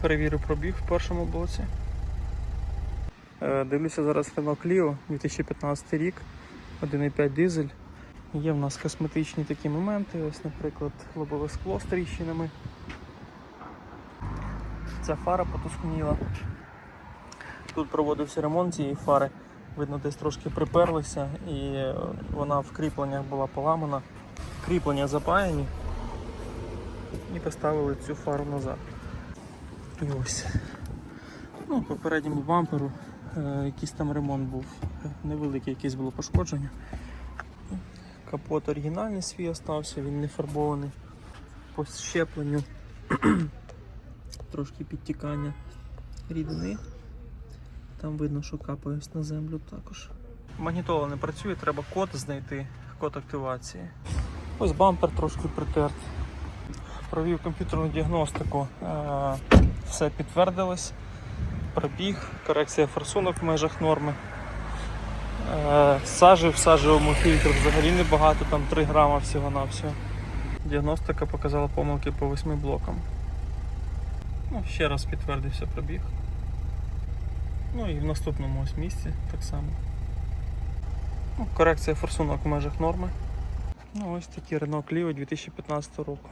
Перевірю пробіг в першому блоці. Е, Дивлюся зараз Renault Clio 2015 рік, 1,5 дизель. Є в нас косметичні такі моменти, ось, наприклад, лобове скло з тріщинами. Ця фара потускніла. Тут проводився ремонт цієї фари. Видно, десь трошки приперлися і е, вона в кріпленнях була поламана. Кріплення запаяні і поставили цю фару назад. Ось. Ну, по передньому бамперу е, якийсь там ремонт був. Невелике якесь було пошкодження. Капот оригінальний свій остався, він не фарбований. По щепленню трошки підтікання рідини. Там видно, що капає на землю також. Магнітола не працює, треба код знайти, код активації. Ось бампер трошки притерт. Провів комп'ютерну діагностику. Е, Все підтвердилось. Пробіг, корекція форсунок в межах норми. Е, Сажі в сажевому фільтру взагалі небагато, там 3 грама всього-навсього. Діагностика показала помилки по 8 блокам. Ну, ще раз підтвердився пробіг. Ну і в наступному ось місці так само. Ну, корекція форсунок в межах норми. Ну, ось такі Renault Clio 2015 року.